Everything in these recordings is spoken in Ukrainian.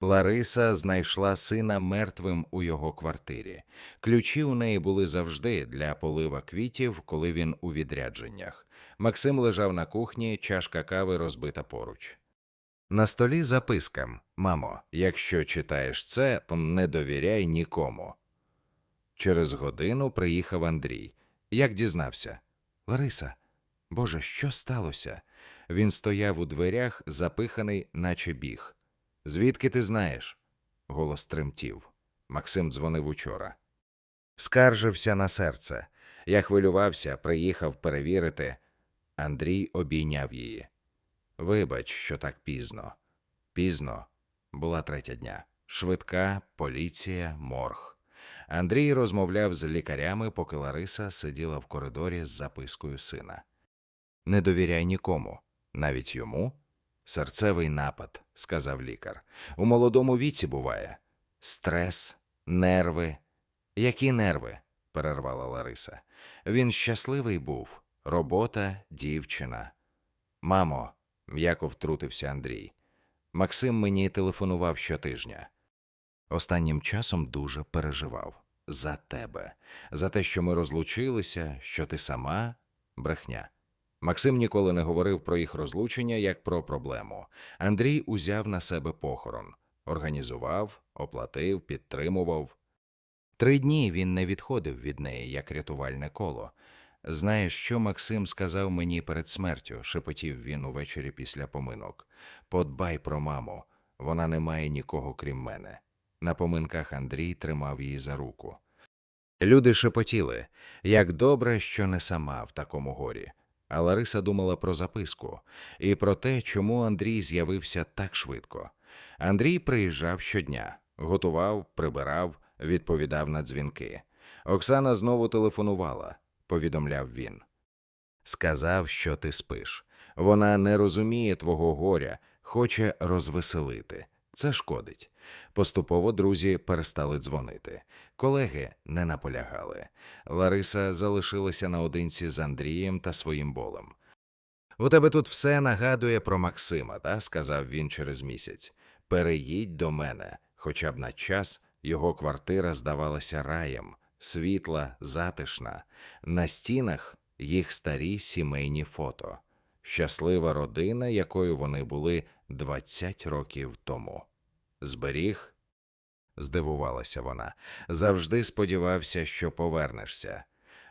Лариса знайшла сина мертвим у його квартирі. Ключі у неї були завжди для полива квітів, коли він у відрядженнях. Максим лежав на кухні, чашка кави розбита поруч. На столі записка Мамо, якщо читаєш це, то не довіряй нікому. Через годину приїхав Андрій. Як дізнався? Лариса, Боже, що сталося? Він стояв у дверях, запиханий, наче біг. Звідки ти знаєш? Голос тремтів. Максим дзвонив учора. Скаржився на серце. Я хвилювався, приїхав перевірити. Андрій обійняв її. Вибач, що так пізно. Пізно. Була третя дня. Швидка, поліція, морг. Андрій розмовляв з лікарями, поки Лариса сиділа в коридорі з запискою сина. Не довіряй нікому, навіть йому. Серцевий напад, сказав лікар. У молодому віці буває. Стрес, нерви. Які нерви? перервала Лариса. Він щасливий був. Робота, дівчина. Мамо, м'яко втрутився Андрій. Максим мені телефонував щотижня. Останнім часом дуже переживав за тебе, за те, що ми розлучилися, що ти сама брехня. Максим ніколи не говорив про їх розлучення як про проблему. Андрій узяв на себе похорон, організував, оплатив, підтримував. Три дні він не відходив від неї, як рятувальне коло. Знаєш, що Максим сказав мені перед смертю, шепотів він увечері після поминок. Подбай про маму, вона не має нікого крім мене. На поминках Андрій тримав її за руку. Люди шепотіли, як добре, що не сама в такому горі. А Лариса думала про записку і про те, чому Андрій з'явився так швидко. Андрій приїжджав щодня, готував, прибирав, відповідав на дзвінки. Оксана знову телефонувала, повідомляв він. Сказав, що ти спиш. Вона не розуміє твого горя, хоче розвеселити. Це шкодить. Поступово друзі перестали дзвонити. Колеги не наполягали. Лариса залишилася наодинці з Андрієм та своїм болем. У тебе тут все нагадує про Максима, та? сказав він через місяць. Переїдь до мене, хоча б на час його квартира здавалася раєм, світла, затишна. На стінах їх старі сімейні фото. Щаслива родина, якою вони були 20 років тому. Зберіг? здивувалася вона. Завжди сподівався, що повернешся.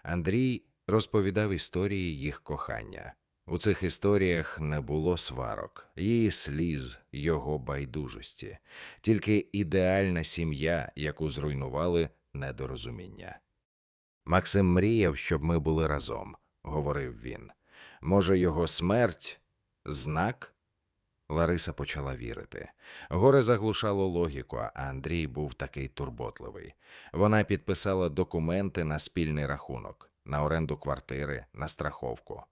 Андрій розповідав історії їх кохання. У цих історіях не було сварок, її сліз, його байдужості, тільки ідеальна сім'я, яку зруйнували недорозуміння. Максим мріяв, щоб ми були разом, говорив він. Може, його смерть знак? Лариса почала вірити. Горе заглушало логіку, а Андрій був такий турботливий. Вона підписала документи на спільний рахунок, на оренду квартири, на страховку.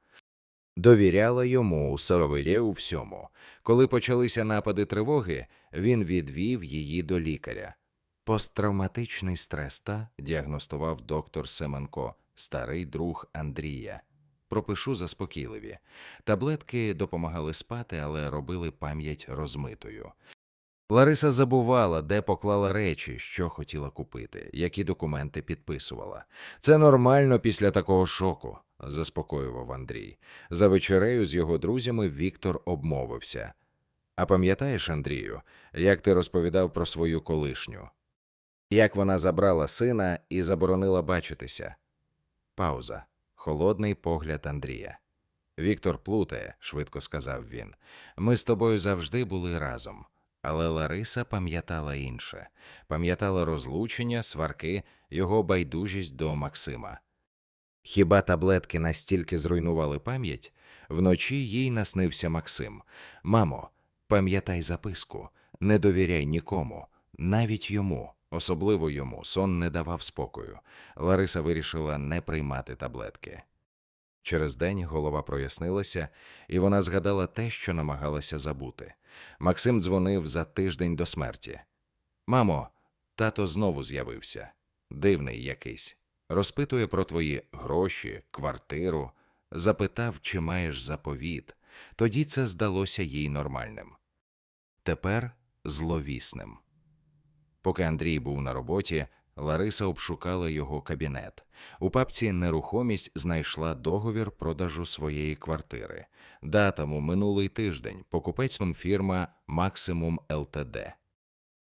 Довіряла йому у сировирі у всьому. Коли почалися напади тривоги, він відвів її до лікаря. Посттравматичний стрес та діагностував доктор Семенко, старий друг Андрія. Пропишу заспокійливі. Таблетки допомагали спати, але робили пам'ять розмитою. Лариса забувала, де поклала речі, що хотіла купити, які документи підписувала. Це нормально після такого шоку, заспокоював Андрій. За вечерею з його друзями Віктор обмовився. А пам'ятаєш, Андрію, як ти розповідав про свою колишню? Як вона забрала сина і заборонила бачитися? Пауза. Холодний погляд Андрія. Віктор плутає, швидко сказав він. Ми з тобою завжди були разом. Але Лариса пам'ятала інше, пам'ятала розлучення, сварки, його байдужість до Максима. Хіба таблетки настільки зруйнували пам'ять? Вночі їй наснився Максим. Мамо, пам'ятай записку, не довіряй нікому, навіть йому, особливо йому, сон не давав спокою. Лариса вирішила не приймати таблетки. Через день голова прояснилася, і вона згадала те, що намагалася забути. Максим дзвонив за тиждень до смерті. Мамо, тато знову з'явився. Дивний якийсь. Розпитує про твої гроші, квартиру, запитав, чи маєш заповіт. Тоді це здалося їй нормальним. Тепер зловісним. Поки Андрій був на роботі, Лариса обшукала його кабінет. У папці нерухомість знайшла договір продажу своєї квартири. Датаму минулий тиждень. Покупецьком фірма Максимум ЛТД.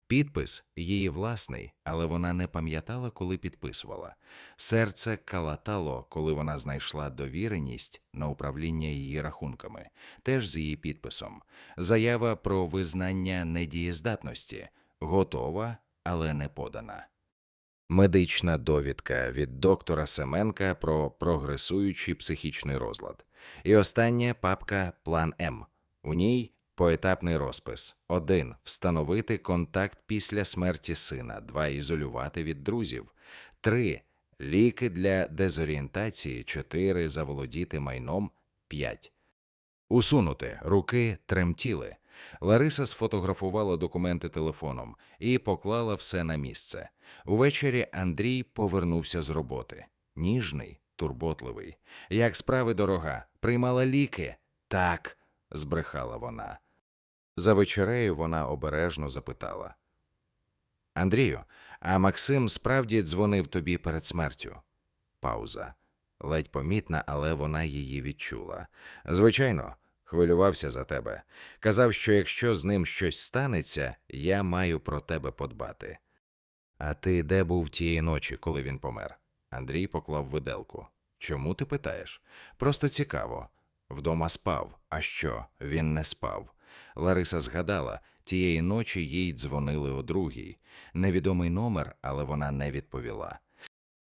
Підпис її власний, але вона не пам'ятала, коли підписувала. Серце калатало, коли вона знайшла довіреність на управління її рахунками, теж з її підписом. Заява про визнання недієздатності готова, але не подана. Медична довідка від доктора Семенка про прогресуючий психічний розлад. І остання папка План М. У ній поетапний розпис: 1. Встановити контакт після смерті сина, 2. Ізолювати від друзів, 3. Ліки для дезорієнтації, 4. Заволодіти майном, 5. Усунути руки тремтіли. Лариса сфотографувала документи телефоном і поклала все на місце. Увечері Андрій повернувся з роботи. Ніжний, турботливий. Як справи дорога, приймала ліки? Так, збрехала вона. За вечерею вона обережно запитала. Андрію, а Максим справді дзвонив тобі перед смертю? Пауза. Ледь помітна, але вона її відчула. Звичайно, хвилювався за тебе. Казав, що якщо з ним щось станеться, я маю про тебе подбати. А ти де був тієї ночі, коли він помер? Андрій поклав виделку. Чому ти питаєш? Просто цікаво. Вдома спав. А що? Він не спав. Лариса згадала, тієї ночі їй дзвонили о другій. Невідомий номер, але вона не відповіла.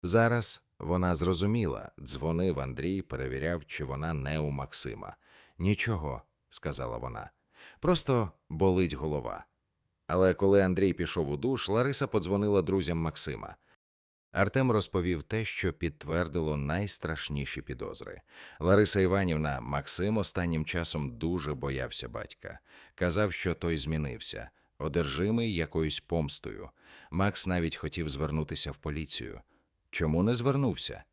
Зараз вона зрозуміла, дзвонив Андрій, перевіряв, чи вона не у Максима. Нічого, сказала вона. Просто болить голова. Але коли Андрій пішов у душ, Лариса подзвонила друзям Максима. Артем розповів те, що підтвердило найстрашніші підозри. Лариса Іванівна, Максим останнім часом дуже боявся батька. Казав, що той змінився, одержимий якоюсь помстою. Макс навіть хотів звернутися в поліцію. Чому не звернувся?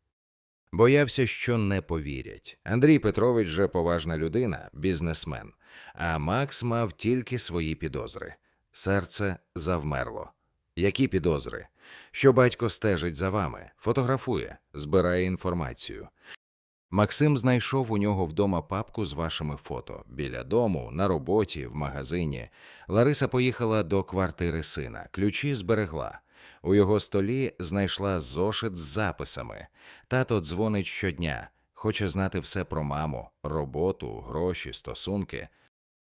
Боявся, що не повірять. Андрій Петрович же поважна людина, бізнесмен, а Макс мав тільки свої підозри. Серце завмерло. Які підозри? Що батько стежить за вами, фотографує, збирає інформацію. Максим знайшов у нього вдома папку з вашими фото біля дому, на роботі, в магазині. Лариса поїхала до квартири сина, ключі зберегла. У його столі знайшла зошит з записами. Тато дзвонить щодня, хоче знати все про маму, роботу, гроші, стосунки.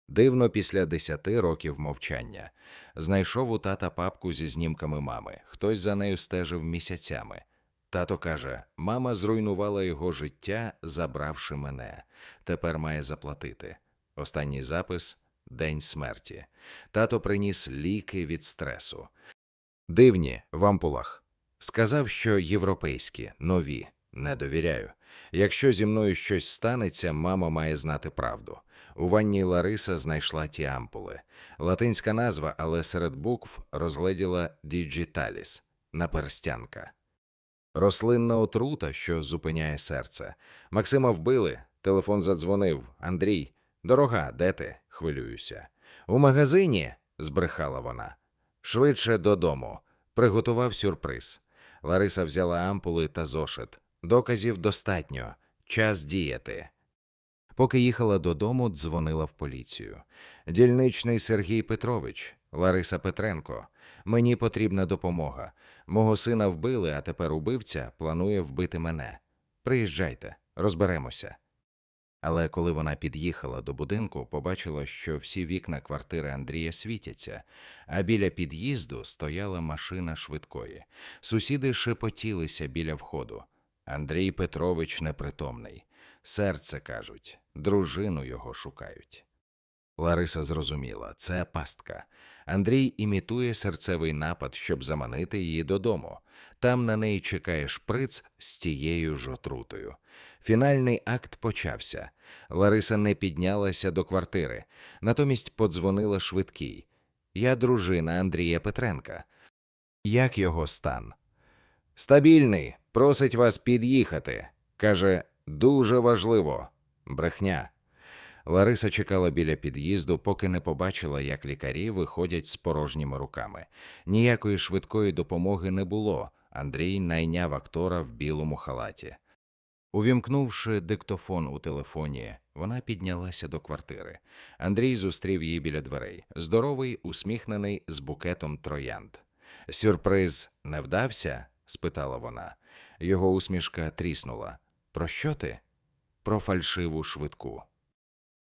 Дивно, після десяти років мовчання знайшов у тата папку зі знімками мами. Хтось за нею стежив місяцями. Тато каже: мама зруйнувала його життя, забравши мене. Тепер має заплатити. Останній запис день смерті. Тато приніс ліки від стресу. Дивні в ампулах. Сказав, що європейські, нові. Не довіряю. Якщо зі мною щось станеться, мама має знати правду. У ванні Лариса знайшла ті ампули. Латинська назва, але серед букв розгледіла діджіталіс наперстянка. Рослинна отрута, що зупиняє серце. Максима вбили. Телефон задзвонив. Андрій. Дорога, де ти? хвилююся. У магазині, збрехала вона. Швидше додому. Приготував сюрприз. Лариса взяла ампули та зошит. Доказів достатньо. Час діяти. Поки їхала додому, дзвонила в поліцію. Дільничний Сергій Петрович, Лариса Петренко. Мені потрібна допомога. Мого сина вбили, а тепер убивця планує вбити мене. Приїжджайте, розберемося. Але коли вона під'їхала до будинку, побачила, що всі вікна квартири Андрія світяться, а біля під'їзду стояла машина швидкої. Сусіди шепотілися біля входу. Андрій Петрович непритомний. Серце кажуть, дружину його шукають. Лариса зрозуміла, це пастка. Андрій імітує серцевий напад, щоб заманити її додому. Там на неї чекає шприц з тією ж отрутою. Фінальний акт почався. Лариса не піднялася до квартири, натомість подзвонила швидкій. Я дружина Андрія Петренка. Як його стан? Стабільний, просить вас під'їхати. Каже, дуже важливо. Брехня. Лариса чекала біля під'їзду, поки не побачила, як лікарі виходять з порожніми руками. Ніякої швидкої допомоги не було. Андрій найняв актора в білому халаті. Увімкнувши диктофон у телефоні, вона піднялася до квартири. Андрій зустрів її біля дверей, здоровий, усміхнений, з букетом троянд. Сюрприз не вдався? спитала вона. Його усмішка тріснула. Про що ти? Про фальшиву швидку.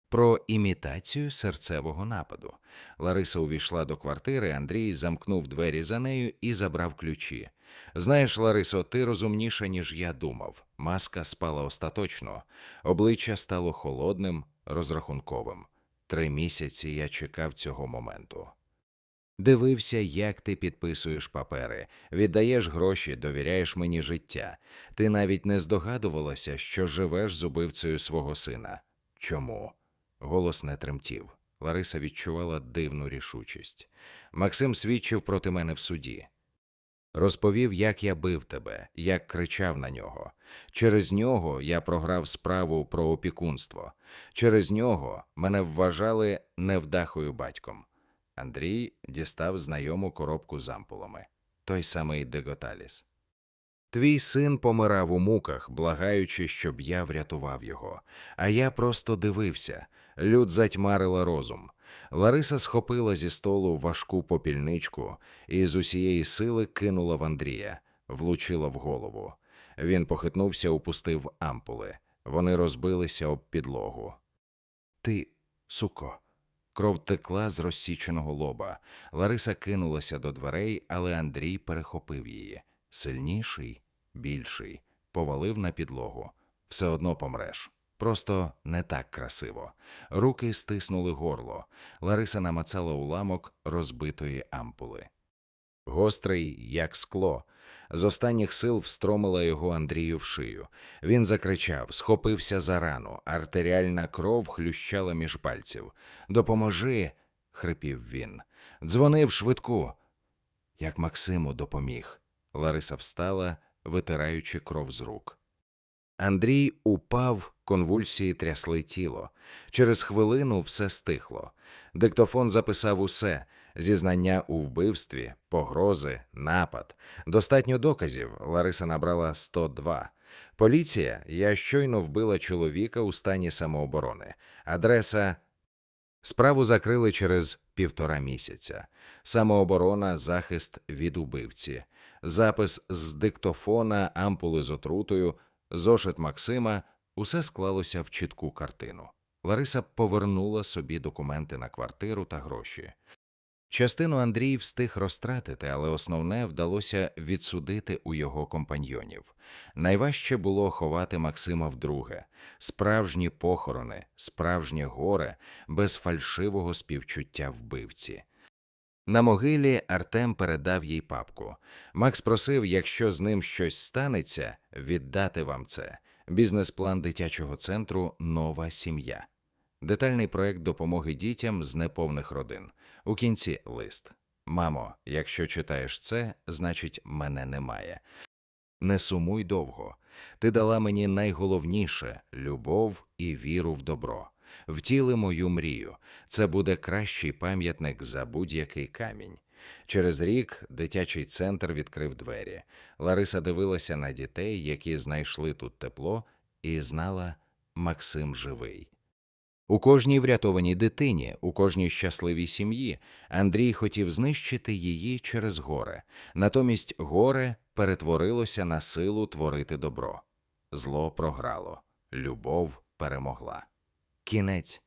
Про імітацію серцевого нападу. Лариса увійшла до квартири, Андрій замкнув двері за нею і забрав ключі. Знаєш, Ларисо, ти розумніша, ніж я думав. Маска спала остаточно, обличчя стало холодним, розрахунковим. Три місяці я чекав цього моменту. Дивився, як ти підписуєш папери, віддаєш гроші, довіряєш мені життя. Ти навіть не здогадувалася, що живеш з убивцею свого сина. Чому? Голос не тремтів. Лариса відчувала дивну рішучість. Максим свідчив проти мене в суді. Розповів, як я бив тебе, як кричав на нього. Через нього я програв справу про опікунство. Через нього мене вважали невдахою батьком. Андрій дістав знайому коробку з ампулами. Той самий Деготаліс. Твій син помирав у муках, благаючи, щоб я врятував його. А я просто дивився. Люд затьмарила розум. Лариса схопила зі столу важку попільничку і з усієї сили кинула в Андрія, влучила в голову. Він похитнувся, упустив ампули. Вони розбилися об підлогу. Ти, суко. Кров текла з розсіченого лоба. Лариса кинулася до дверей, але Андрій перехопив її. Сильніший, більший, повалив на підлогу. Все одно помреш. Просто не так красиво. Руки стиснули горло. Лариса намацала уламок розбитої ампули. Гострий, як скло. З останніх сил встромила його Андрію в шию. Він закричав, схопився за рану. Артеріальна кров хлющала між пальців. Допоможи. хрипів він. Дзвонив швидку. Як Максиму допоміг. Лариса встала, витираючи кров з рук. Андрій упав, конвульсії трясли тіло. Через хвилину все стихло. Диктофон записав усе зізнання у вбивстві, погрози, напад. Достатньо доказів. Лариса набрала 102. Поліція, я щойно вбила чоловіка у стані самооборони. Адреса. Справу закрили через півтора місяця. Самооборона, захист від убивці, запис з диктофона, ампули з отрутою, зошит Максима усе склалося в чітку картину. Лариса повернула собі документи на квартиру та гроші. Частину Андрій встиг розтратити, але основне вдалося відсудити у його компаньйонів. Найважче було ховати Максима вдруге, справжні похорони, справжнє горе, без фальшивого співчуття вбивці. На могилі Артем передав їй папку. Макс просив, якщо з ним щось станеться, віддати вам це. Бізнес-план дитячого центру Нова сім'я. Детальний проект допомоги дітям з неповних родин. У кінці лист. Мамо, якщо читаєш це, значить мене немає. Не сумуй довго. Ти дала мені найголовніше любов і віру в добро. Втіли мою мрію. Це буде кращий пам'ятник за будь-який камінь. Через рік дитячий центр відкрив двері. Лариса дивилася на дітей, які знайшли тут тепло, і знала Максим живий. У кожній врятованій дитині, у кожній щасливій сім'ї Андрій хотів знищити її через горе. Натомість горе перетворилося на силу творити добро. Зло програло, любов перемогла. Кінець